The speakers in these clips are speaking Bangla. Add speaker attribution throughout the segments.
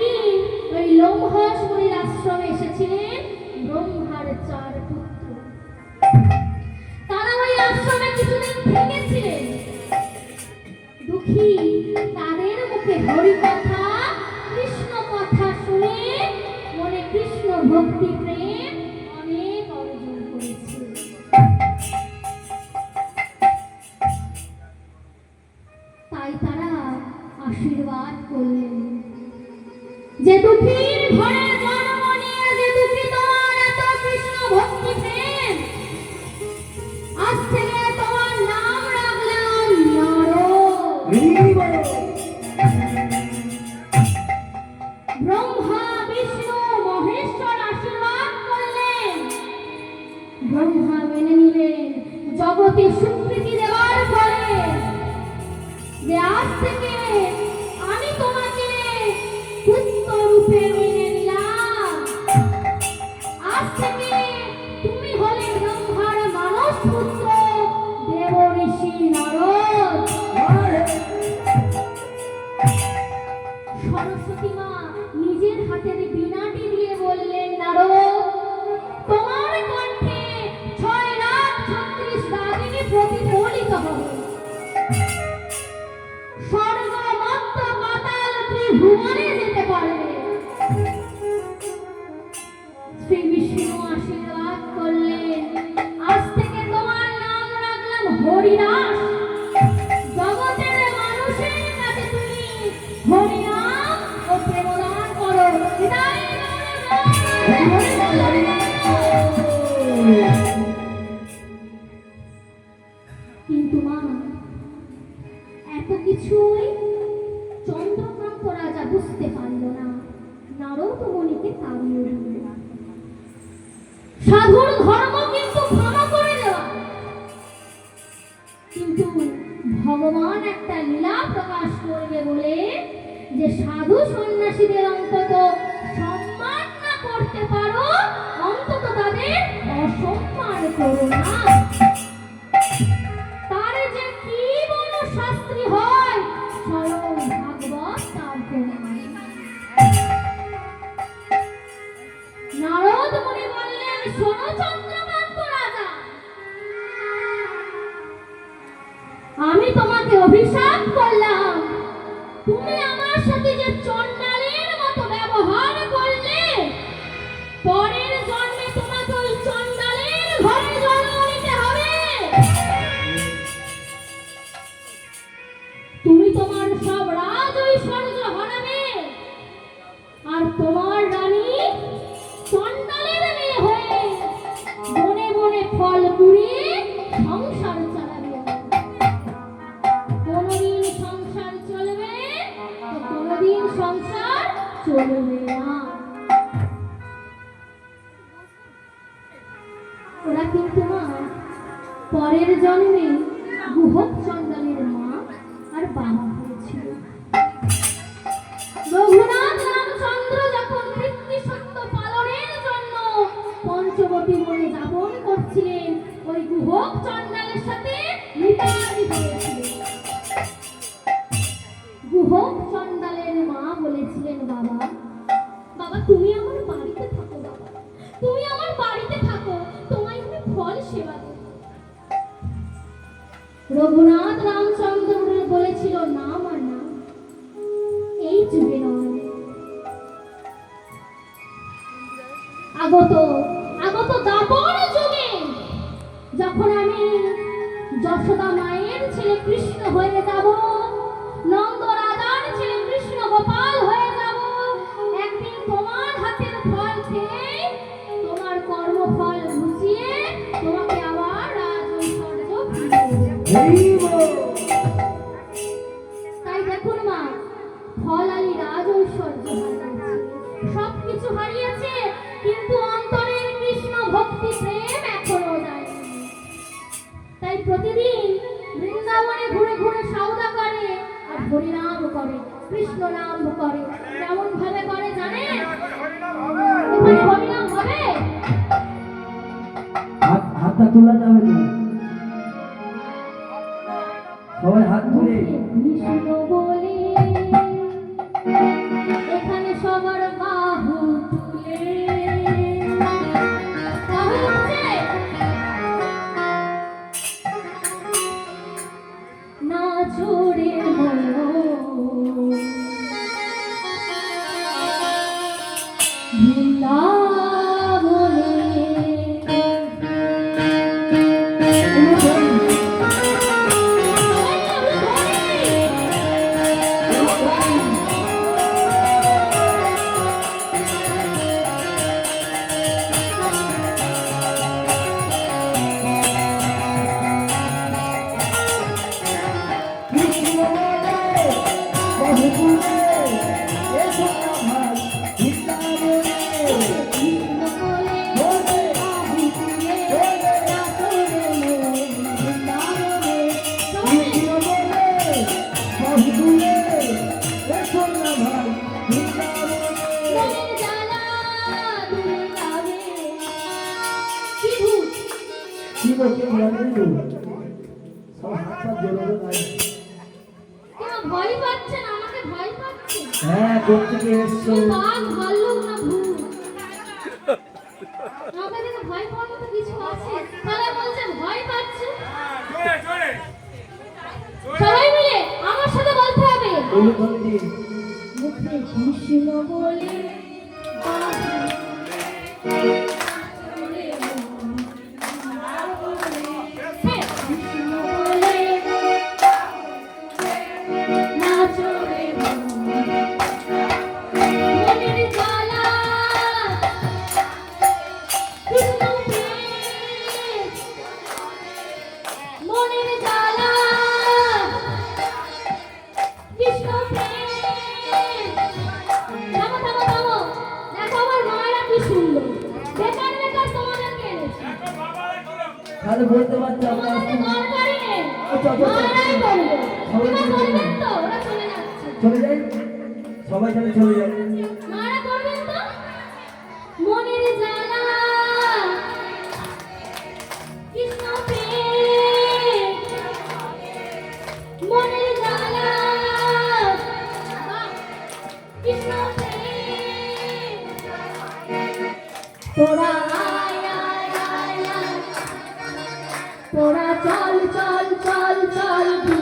Speaker 1: তিনি ওই আশ্রমে এসেছিলেন ব্রহ্মার চার তারা ওই তাদের মুখে কথা কৃষ্ণ কথা শুনে মনে কৃষ্ণ ভক্তি Mm-hmm. ভগবান একটা লীলা প্রকাশ করবে বলে যে সাধু সন্ন্যাসীদের অন্তত সম্মান না করতে পারো, অন্তত তাদের অসম্মান করো না। অভিশাপ করলাম। তুমি আমার সাথে যে চর बहुत सौंदर्य रहा और
Speaker 2: बाहों হাতটা তোলা যাবে না। সবাই হাত ধরে।
Speaker 1: ভয় ভয় পাচ্ছেন
Speaker 2: হ্যাঁ
Speaker 1: আমার সাথে বলতে হবে।
Speaker 2: অনুবন্ধী।
Speaker 1: মুখে ঘুষি না বলে তোরা তোরা চল চল চল চল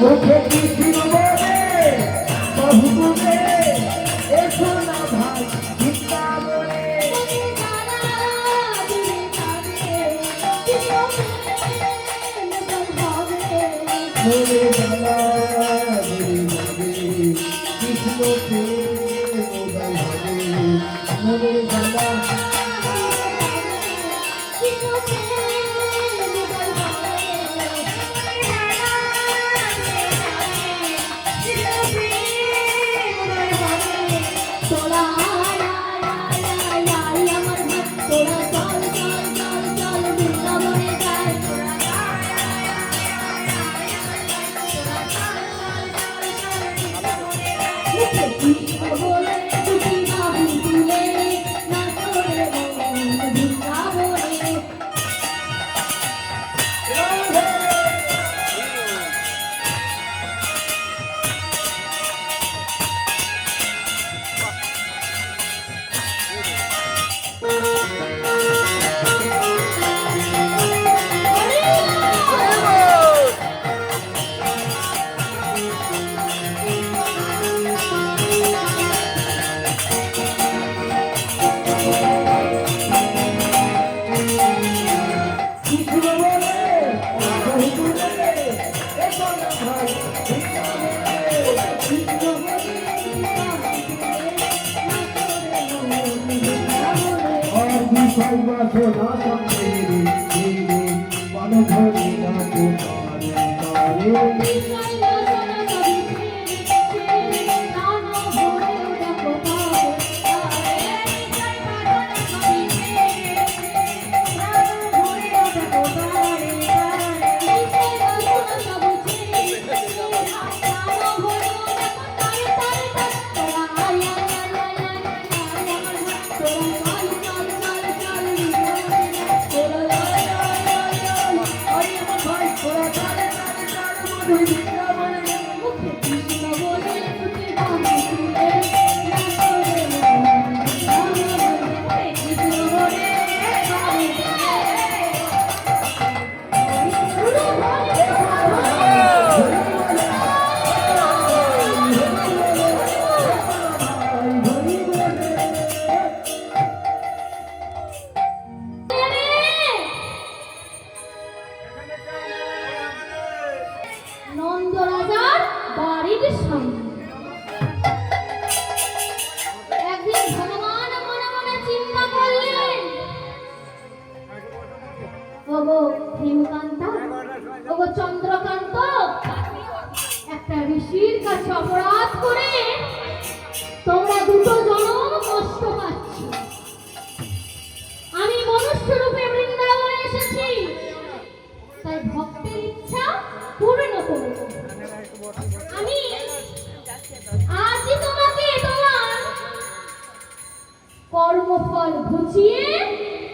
Speaker 1: We'll at these people.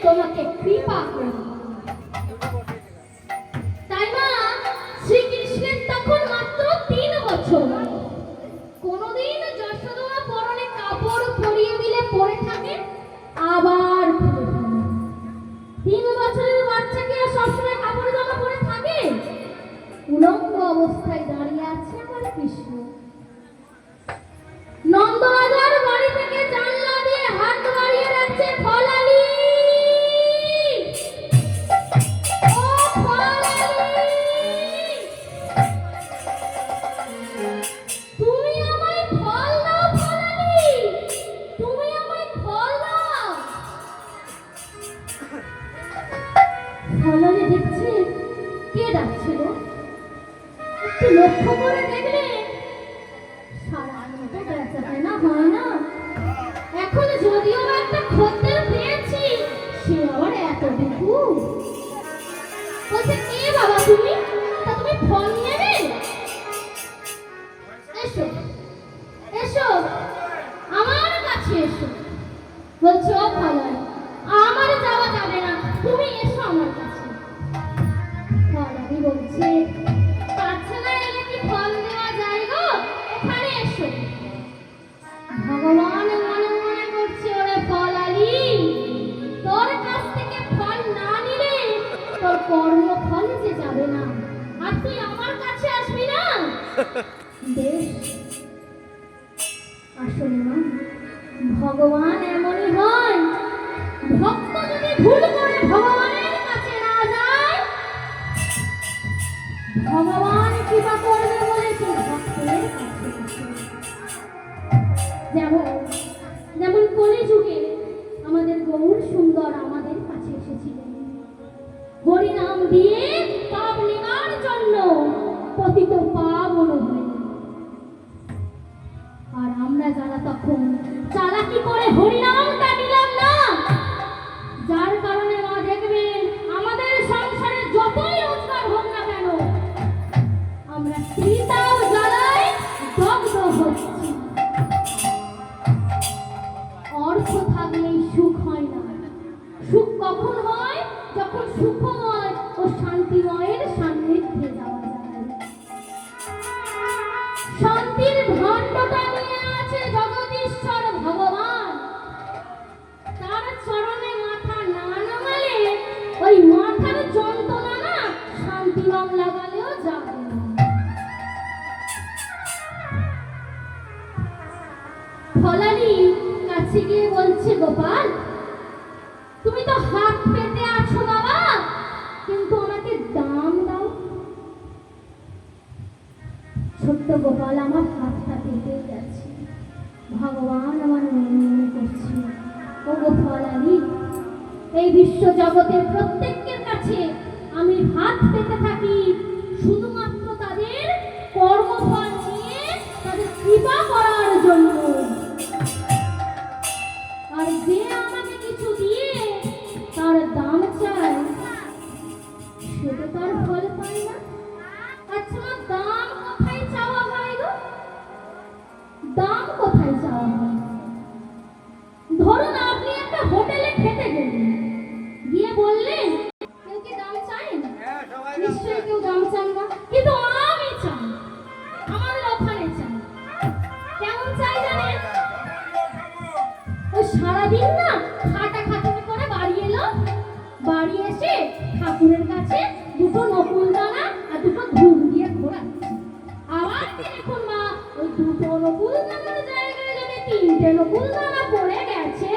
Speaker 1: come up and. Gour সুন্দর আমাদের কাছে এসেছিলেন। হরিনাম দিয়ে পাপ নেওয়ার জন্য পতিত পাপ অনুভব। আর আমরা যারা তখন দুটো নকুল দানা আর দুটো ধূপ দিয়ে ঘোরা। আবার দেখুন মা, ওই দুটো নকুল দানার জায়গায় যদি তিনটে নকুল দানা পড়ে গেছে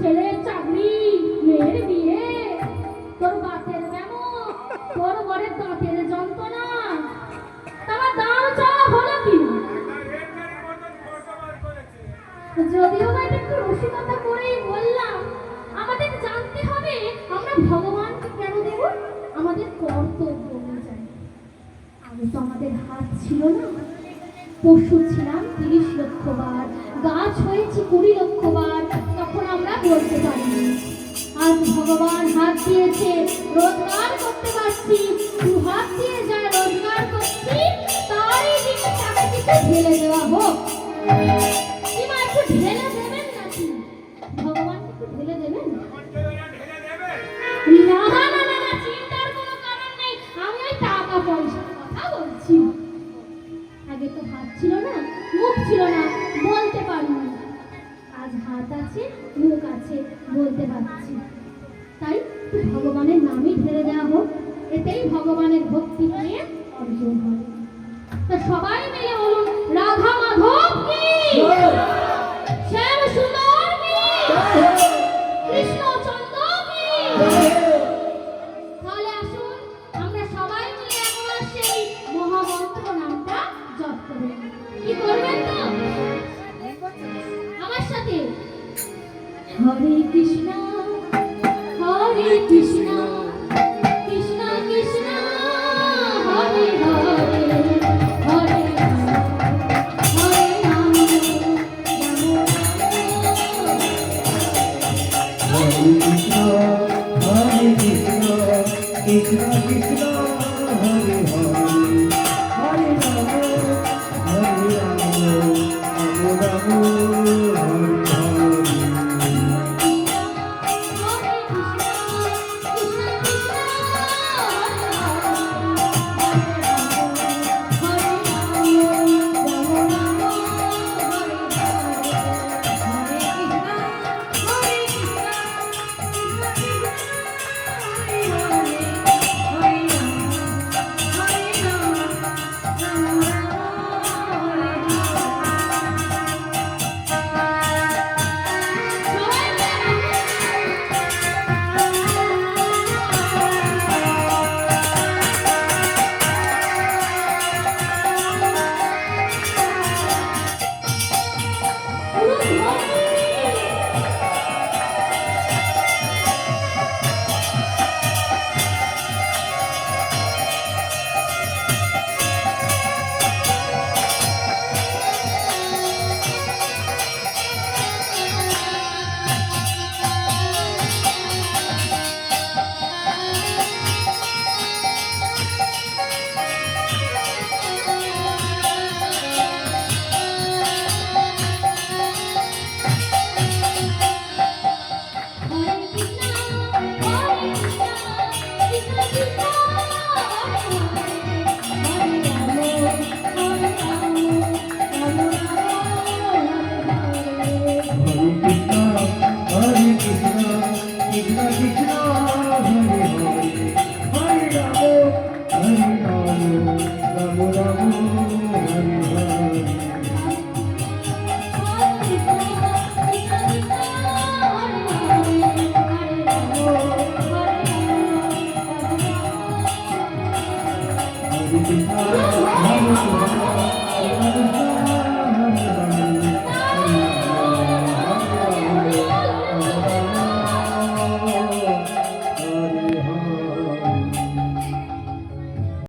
Speaker 1: ছেলের চাকরি, মেয়ের বিয়ে। তোর বাতের মেমো তোর বরের দাঁতের যন্ত্রণা। তোমার দাম চাওয়া হলো কি? যদিও বা এটা একটু রসিকতা করেই বললাম, আমাদের জানতে হবে আমরা ভগবানকে কেন দেব? আমাদের কর্তব্য অনুযায়ী। আগে তো আমাদের হাত ছিল না। পশু ছিলাম, তিরিশ লক্ষ বার। গাছ হয়েছে কুড়ি লক্ষ আমরা পারিনি আজ ভগবান হাত দিয়েছে, রোজগার করতে পারছি, দু হাত দিয়ে যা রোজগার করছি, তারই দিকে ঢেলে দেওয়া হোক। ভক্তি নিয়ে অর্জন হবে তা সবাই মিলে বলুন, রাধা মাধব কি? শ্যাম সুন্দর কি? আসুন, আমরা সবাই মিলে নামটা কি আমার সাথে।
Speaker 2: হরে কৃষ্ণ